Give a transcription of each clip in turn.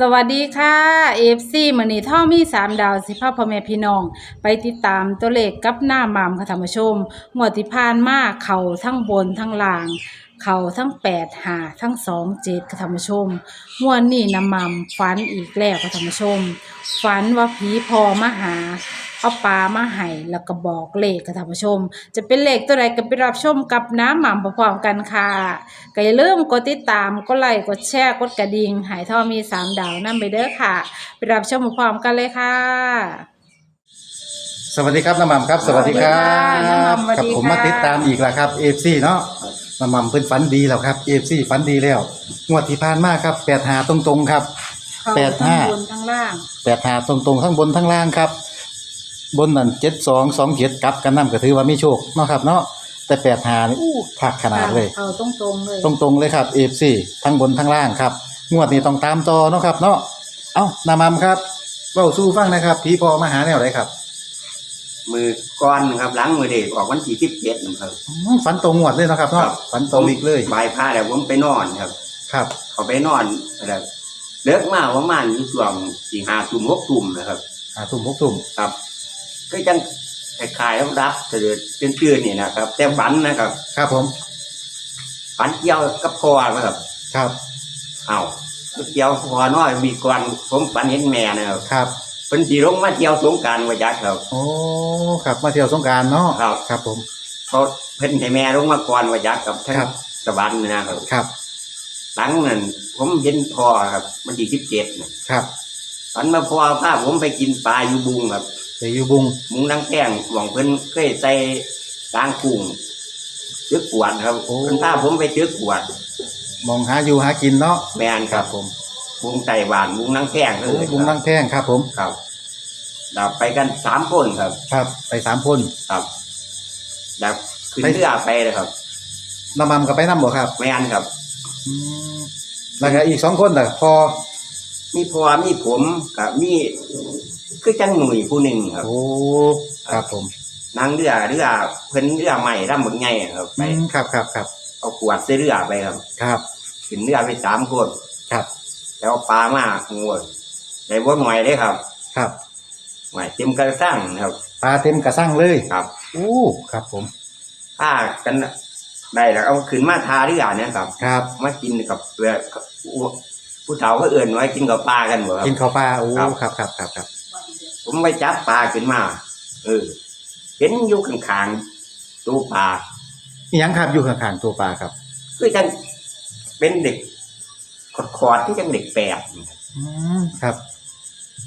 สวัสดีค่ะเอฟซีมือนี้ท่อมีสามดาวสิภาพพ่อแม่พี่น้อง ไปติดตามตัวเลขกับหน้ามามค่ะท่านผู้ชมงวดที่ผ่านมาเข่าทั้งบนทั้งล่าง เข่าทั้งแปดหาทั้งสองเจ็ดค่ะท่านผู้ชมงวดนี้น้ำหมามฝันอีกแล้วค่ะท่านผู้ชมฝันว่าผีพอมาหาเอาปลามาให้แล้วก็บอกเลขค่ะท่านผู้ชม จะเป็นเลขตัวใดก็ไปรับชมกับน้ำหม่ำพร้อมๆกันค่ะก็อย่าลืมกดติดตามกดไลค์กดแชร์กดกระดิ่งหายท่อมีสามดาวนั่นไปเด้อค่ะ ไปรับชมพร้อมๆกันเลยค่ะสวัสดีครับน้ำมันครับ สวัสดีครัสวัสดีค่ะน้ำหม่ำบสวัสดีกับผมค่ะมาติดตามอีกแล้วครับเอฟซีเนาะ น้ำมันเพิ่นฝันดีแล้วครับเอฟซีฝันดีแล้วงวดที่ผ่านมาครับแปดหาตรงๆครับเข้าแปดห้าทั้งบนทั้งล่าง แปดหาตรงๆทั้งบนทั้งล่างครับ บนนั่นเจ็ดสองสองเจ็ดกลับกันน้ำก็ถือว่ามีโชคเนาะครับเนาะแต่แปดหานี่อู้คักขนาดเลย เอาตรงๆเลย ตรงๆเลยครับเอฟซีทั้งบนทั้งล่างครับ งวดนี้ต้องตามต่อเนาะครับเนาะเอ้านามัมครับเว้าสู้ฟังนะครับผีพอมาหาแนวไหนครับ มือก้อนครับหล้างมือเด็กออกวันที่สิบเจ็ดนะครับอืมฝันตรงงวดเลยเนาะครับเนาะครับฝันตรงอีกเลยบายผ้าแล้วผมไปนอนครับ ครับ เขาไปนอนแล้วเลิกมาประมาณอยู่ช่วงสี่ห้าทุ่มหกทุ่มนะครับหาทุ่มหกทุ่มครับ ก็ยังคล้ายๆแล้วรับเสด็จเป็นตื่นๆนี่นะครับ แต่ฝันนะครับ ครับผมฝันเกี่ยวกับคอนะครับ ครับเอาเกี่ยวคอน้อยมีก่อนผมฝันเห็นแม่นะครับครับ เป็นสีลงมาเที่ยวสงกรารวายักครับ โอ้ครับมาเที่ยวสงกรารเนาะครับ ครับผม เขาเพิ่นให้แม่ลงมาก่อนวายักกับทั้งครับ สวรรค์นะครับครับหลังนั้นผมเห็นพ่อครับมันที่สิบเจ็ดครับตอนมาพ่อพาผมไปกินปลาอยู่บุงครับไปอยู่บุงมุงนังแป้งหวังเพิ่นเคยใส่กลางกุ้งจึกกวดครับเพิ่นพาผมไปจึกกวดมองหาอยู่หากินเนาะแมนครับ ผม บุงไต้หวานบุงนังแป้งโอ้เลยบุงนั่งแท่งครับ ผม ครับดับไปกันสามคนครับ ครับ ไปสามคน ครับดับขึ้นไป เรือไปเลยครับน้ำมันกับไปน้ำบ่ครับแมนครับ อืมแล้วก็อีกสองคนแต่พอ มีพ่อมีผมกับมีคือจังหนุ่ยผู้หนึ่งครับ โอ้ครับผมนั่งเรือเรือเพิ่นเรือใหม่ร่ำบึกไงครับ ไปอืมครับครับครับเอาขวดใส่เรือไปครับ ครับ ขึ้นเรือไปสามคน ครับ แล้วปลามาโอ้ยได้บ่หน่อยเลยครับครับหน่อยเต็มกระสังครับปลาเต็มกระสังเลยครับโอ้ครับผมถ้ากันได้แล้วเอาขึ้นมาทาเรือเนี่ยครับ ครับ มากินกับเรือผู้เฒ่าก็เอื่นไว้กินกับปลากันบ่ครับกินข้าวปลาโอ้ครับครับครับครับครับผมไปจับปลาขึ้นมา เออ เห็นอยู่ข้างๆตู้ปลาอีหยังครับอยู่ข้างๆตัวปลาครับ คือจังเป็นเด็ก ขอดๆที่จังเด็กแปดอืมครับ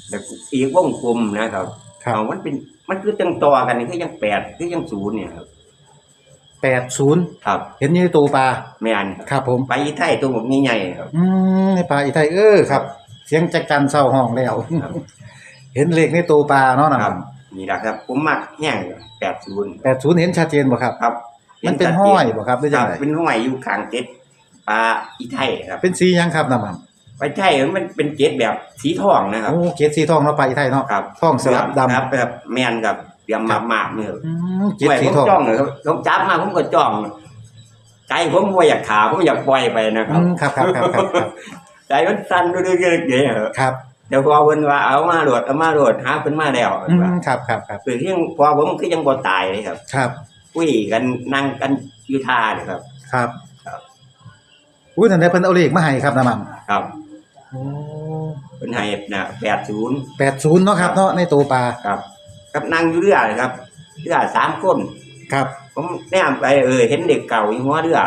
แต่อีกวงกลมนะครับครับ เอามันเป็นมันคือจังต่อกันนี่คือยังแปดคือยังศูนย์เนี่ยครับ แปดศูนย์ครับเห็นอยี่ในตัวปลาแม่นครับผม ไปอีไทยตัวแบบใหญ่ๆครับ อืมในปลาอีไทยเออครับ เสียงจักจันเศร้าห้องแล้ว ครับ เห็นเลขในตัวปลาเนาะนะครับ นี่แหละครับ ผมมักแห้งแปดศูนย์แปดศูนย์เห็นชัดเจนบ่ครับ ครับมันเป็นห้อยบ่ครับหรือคจัรังบไดเป็นห้อยอยู่ข้างเจ็ด ปลาอีไทยครับเป็นสีหยังครับน้ำมันไปไทยมันเป็นเจ็ดแบบสีทองนะครับ โอ้เกศสีทองเนาะปลาอีไทยเนาะครับทองสลับดำครับแบบแมนกับเตรียมมามาๆเนี่ยอืมเกศไว้สีผมทองจ้องเลยครับผมจับมาผมก็จ้องใจผมว่าอยากขาผมอยากปล่อยไปนะคอืรับ มครับครับครับครับครับใจมันสั่นดูดูดูเดี๋ยวครับเดี๋ยวพอเพิ่นว่าเอามาโหลดเอามาโหลดหาเพิ่นมาแล้วอืมครับครับครับคือที่ยังพอผมคือยังบ่ตายเลยครับ ครับคุยกันนั่งกันอยู่ท่าเลยครับ ครับครับ อุ้ยนั่นได้เพิ่นเอาเลขมาให้ครับน้ำมันครับโอ้เพิ่นให้น่ะ80แปดศูนย์เนาะครับเนาะในตัวปลาครับกับนั่งอยู่เรือเลยครับเรือสามคนครับผมแนมไปเออเห็นเด็กเก่าอยู่หัวเรือ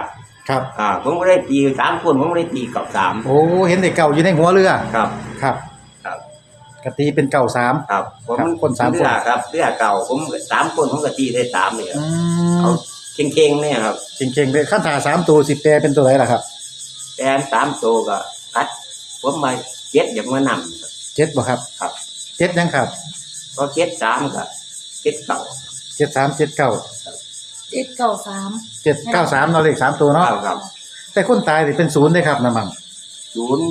ครับอ่าผมก็ได้ตีสามคนผมก็ได้ตีกับสามโอ้เห็นเด็กเก่าอยู่ในหัวเรือครับครับครับกตีเป็นเก่าสามครับ ผมครับคนสามคนเรือครับเรือเก่าผมสามคนผมก็ตีได้สามเลยครับอืเอามเก่งๆเนี่ยครับเก่งๆเลยขั้นตาสามตัวสิบแปรเป็นตัวไหนล่ะครับ แอนสามตัวก็คัดผมมาเจ็ดอย่างมานำครับเจ็ดบ่ครับครับเจ็ดยังครับก็เจ็ดสามก็เจ็ดเก่าเจ็ดสามเจ็ดเก้าเจ็ดเก้าสามเจ็ดเก้าสามเนาะเลขสามตัวเนาะเก้าครับแต่คนตายนี่เป็นศูนย์เลยครับน้ำมันศูนย์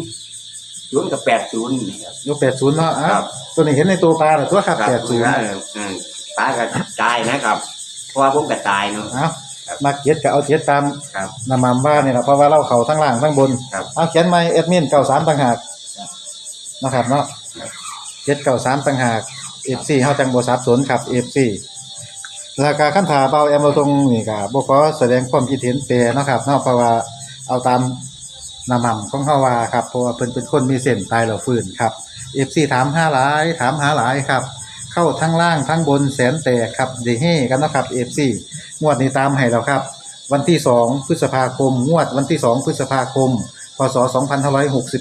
ศูนย์กับแปดศูนย์นี่ครับ ยกแปดศูนย์เนาะอะครับ ตัวนี้เห็นในตัวปลาเหรอตัวครับแปดศูนย์เออเออตายก็ตายนะครับเพราะว่าผมก็ตายเนาะเอา มาเจ็ดก็เอาเจ็ดตามครับน้ำมันว่านี่แหละเพราะว่าเราเขาทั้งล่างทั้งบน ครับ เอาเขียนไม่เอดมินเก้าสามต่างหากเนาะครับเนาะเจ็ดเก้าสามต่างหากเอฟซีเฮาจังบ่สับสนครับเอฟซีราคาขั้นถาเบาแอมเราตรงนี่ก็บ่ขอแสดงความคิดเห็นแปรเนาะครับเนาะเพราะว่าเอาตามน้ำมันของเฮาว่าครับเพราะว่าเพิ่นเป็นคนมีเส้นตายแล้วฟื้นครับ FC ถามหาหลายถามหาหลายครับ เข้าทั้งล่างทั้งบนแสนแตกครับเดเฮกันเนาะครับ FC งวดนี้ตามให้แล้วครับ วันที่ 2 พฤษภาคม งวดวันที่ 2 พฤษภาคม พศ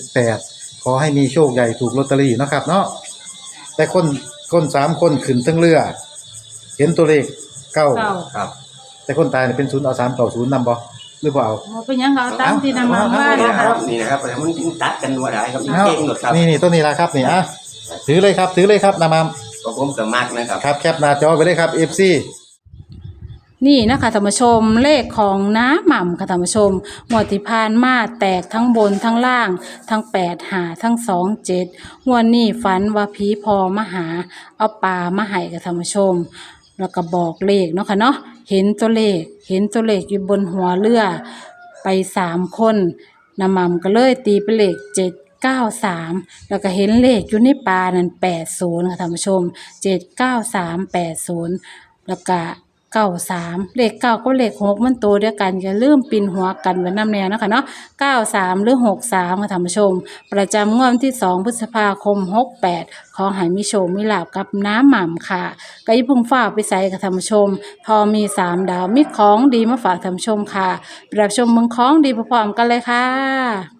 2568 ขอให้มีโชคใหญ่ถูกลอตเตอรี่เนาะครับเนาะแต่คนคนสามคนขึ้นทั้งเรือ เห็นตัวเลขเก้าเก้าครับแต่คนตายเนี่ยเป็นศูนย์เอาสามเก้าศูนย์นำบ่หรือบ่เอาบ่เป็นหยังก็เอาตามที่นำมาว่านี่นะนะคครัรับ บนี่นะครับแต่มันตัดกันว่าได้ครับเอาเก่งหมดครับ นี่นี่ตัวนี้ละครับนี่อะถือเลยครับ ถือเลยครับนำมา ก็ผมกับมากนะครับ ครับแคปหน้าจอไปเลยครับ FC นี่นะคะท่านผู้ชมเลขของน้าหม่ำค่ะท่านผู้ชมงวดที่ผ่านมาแตกทั้งบนทั้งล่าง ทั้งแปดหาทั้งสองเจ็ดงวดนี้ฝันว่าผีพอมาหา เอาปลามาให้กับท่านผู้ชม แล้วก็บอกเลขเนาะค่ะเนาะเห็นตัวเลข เห็นตัวเลขอยู่บนหัวเรือ ไปสามคนน้าหม่ำก็เลยตีเป็นเลขเจ็ด เก้าสามแล้วก็เห็นเลขอยู่ในปลานั่นแปดศูนย์ค่ะท่านผู้ชมเจ็ดเก้าสามแปดศูนย์แล้วก็เก้าสามเลขเก้าก็เลขหกมันตัวเดียวกันอย่าลืมปินหัวกันไว้น้ำแนวนะคะเนาะเก้าสามหรือหกสามค่ะท่านผู้ชม ประจำงวดวันที่สองพฤษภาคมหกแปดขอใหายมิโชคมิลาบกับน้ำหม่ำค่ะก็อยิ่าเพุ่งฝ้ากไปใส่กับท่านผู้ชม พอมีสามดาวมีของดีมาฝากท่านผู้ชมค่ะปรับชมเมืองของดีพร้อมๆกันเลยค่ะ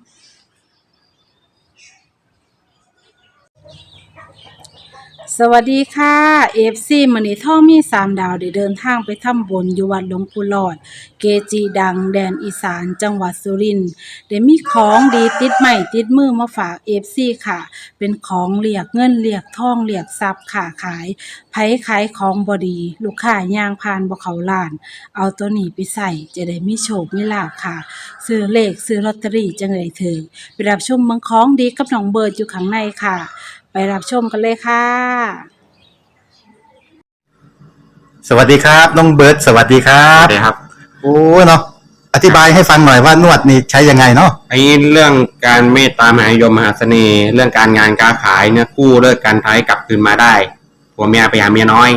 สวัสดีค่ะเอฟซีมันนี่ท่อมีสามดาวได้เดินทางไปทำบุญอยู่วัดหลวงปู่หลอด เกจีดังแดนอีสานจังหวัดสุรินทร์ได้มีของดีติดใหม่ติดมือมาฝากเอฟซีค่ะ เป็นของเรียกเงินเรียกทองเรียกทรัพย์ค่ะขายไผขายของบอดี ลูกค้าย่างผ่านบ่เขาล้าน เอาตัวนี้ไปใส่จะได้มีโชคมีลาภค่ะ ซื้อเลขซื้อลอตเตอรี่จังเลยถือไปรับชมเมืองของดีกับน้องเบิร์ดอยู่ข้างในค่ะ ไปรับชมกันเลยค่ะ สวัสดีครับ น้องเบิร์ดสวัสดีครัครับบครับโอ้เนาะอธิบายให้ฟังหน่อยว่านวดนี่ใช้ยังไงเนาะไอ้เรื่องการเมตตามหานิยมมหาเสน่ห์ เรื่องการงานการขายเนี่ยกู้เลิกการท้ายกลับคืนมาได้ผัวเมียไปหาเมียน้อย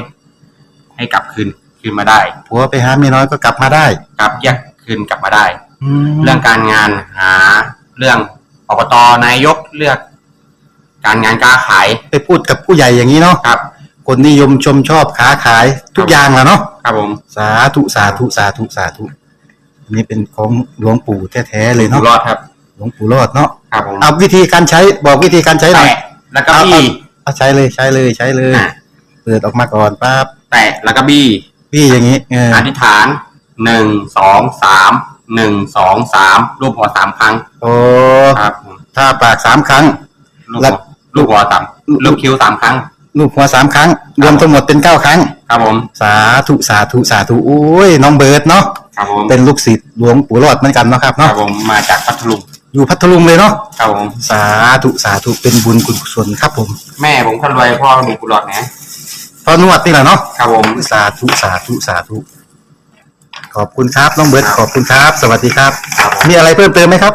ให้กลับคืนคืนมาได้ผัวไปหาเมียน้อยก็กลับมาได้กลับแยกคืนกลับมาได้แล้เรื่วองการงานหาเรื่องอบตนายกเลือก การงานการขายไปพูดกับผู้ใหญ่อย่างนี้เนาะครับ คนนิยมชมชอบค้าขายทุกอย่างแหละเนาะครับผมสาธุสาธุสาธุสาธุอันนี้เป็นของหลวงปู่แท้ๆเลยอยู่เนาะรอดครับหลวงปู่รอดเนาะครับผมเอาวิธีการใช้บอกวิธีการใช้หน่อย แตะแล้วก็บี้ เอาใช้เลยใช้เลยใช้เลย อะ เปิดออกมาก่อนปั๊บแตะแล้วก็บี้พี่อย่างนี้เอออธิษฐานหนึ่งสองสามหนึ่งสองสามรูปหัวสามครั้งโอ้ครับผมถ้าปากสามครั้งลูกแล้หัวว ลูกหัวสามลูกคิ้วสามครั้ง ลูกหัวสามครั้ง รวมทั้งหมดเป็นเก้าครั้ง ครับผม สาธุสาธุสาธุโอ้ยน้องเบิร์ดเนาะครับผมเป็นลูกศิษย์หลวงปู่รอดเหมือนกันเนาะครับครัเนาะบผมมาจากพัทลุงอยู่พัทลุงเลยเนาะครับผม สาธุสาธุเป็นบุญกุศลครับผมแม่ผมคนรวยพ่อมีกุหลาบนะพอนวดนี่แหละเนาะครับผม สาธุสาธุสาธุขอบคุณครับน้องเบิร์ดขอบคุณครับ สวัสดีครับ ครับผม มีอะไรเพิ่มเติมไหมครับ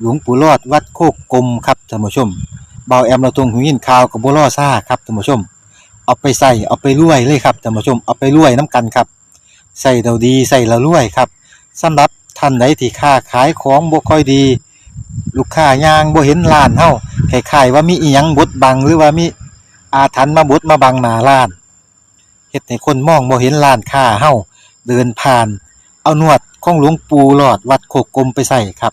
หลวงปู่รอดวัดโคกกลมครับท่านผู้ชมเบาแอมเราตรงหูยินข่าวกับบัวล่อซ่าครับท่านผู้ชม เอาไปใส่เอาไปรวยเลยครับท่านผู้ชมเอาไปรวยน้ำกันครับใส่เราดีใส่เรารวยครับสำหรับท่านใดที่ค้าขายของบ่ค่อยดี ลูกค้ายางบ่เห็นร้านเฮาคล้ายๆว่ามีอีหยังบดบังหรือว่ามีอาถรรพ์มาบดมาบังหน้าร้านเฮ็ดให้คนมองบ่เห็นร้านค้าเฮาเดินผ่าน เอานวดของหลวงปู่หลอดวัดโคกกลมไปใส่ครับ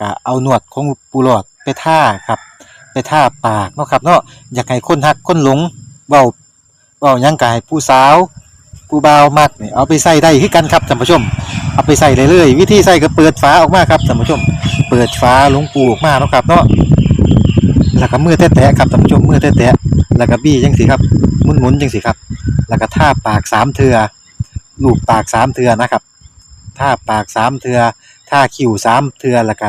ก็เอาหนวดของปูหลอดไปท่าครับ ไปท่าปากเนาะครับเนาะอยากให้คนหักคนหลงเว้าเว้ายังกายผู้สาวผู้บ่าวมักนี่เอาไปใส่ได้คือกันครับท่านผู้ชม เอาไปใส่เลยเลยวิธีใส่ก็เปิดฝาออกมาครับท่านผู้ชม เปิดฝาลงปูออกมาเนาะครับเนาะแล้วก็มือแตะๆครับท่านผู้ชมมือแตะๆแล้วก็บี้จังสิครับหมุนๆจังสิครับ แล้วก็ท่าปากสามเทือลูบปากสามเทือนะครับท่าปากสามเทือท่าคิ้วสามเทือแล้วก็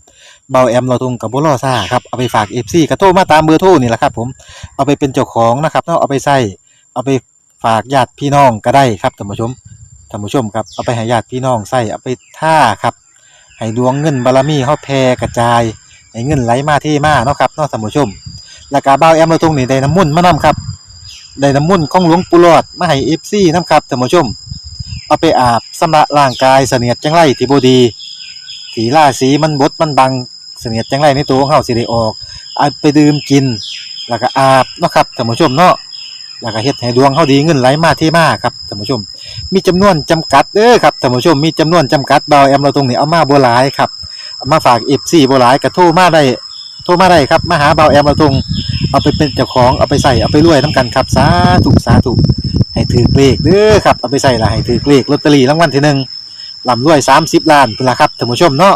เบาแอมเราตรงกับบ่รอซ่าครับเอาไปฝาก FC ก็โทรมาตามเบอร์โทรนี่แหละครับผมเอาไปเป็นเจ้าของนะครับเนาะเอาไปใส่เอาไปฝากญาติพี่น้องก็ได้ครับท่านผู้ชมท่านผู้ชมครับเอาไปให้ญาติพี่น้องใส่เอาไปท่าครับให้ดวงเงินบารมีเฮาแผ่กระจายให้เงินไหลมาเทมาเนาะครับเนาะท่านผู้ชมแล้วก็บ่าแอมเราตรงนี้ได้น้ำมุ่นมานํครับได้น้ำมุ่นของหลวงปู่หลอดมาให้ FC นํครับท่านผู้ชมเอาไปอาบสำระร่างกายเสนียดจังไรที่บดีที่ราศีมันบดมันบัง เสนียดจังไรในตัวของเฮาสิได้ออกเอาไปดื่มกิน แล้วก็อาบเนาะครับท่านผู้ชมเนาะแล้วก็เฮ็ดให้ดวงเฮาดีเงินไหลมาเทมาครับท่านผู้ชม มีจำนวนจำกัดเด้อครับท่านผู้ชมมีจำนวนจำกัดเบาแอมเราตรงนี้เอามาบ่หลายครับเอามาฝาก FC บ่หลายก็โทรมาได้โทรมาได้ครับมาหาเบาแอมเราตรงเอาไปเป็นเจ้าของเอาไปใส่เอาไปรวยนํกันครับสาธุสาธุให้ถือเลขเด้อครับเอาไปใส่ละให้ถือเลขลอตเตอรี่รางวัลที่หนึ่งลำรวย30ล้านพุ่นล่ะครับท่านผู้ชมเนาะ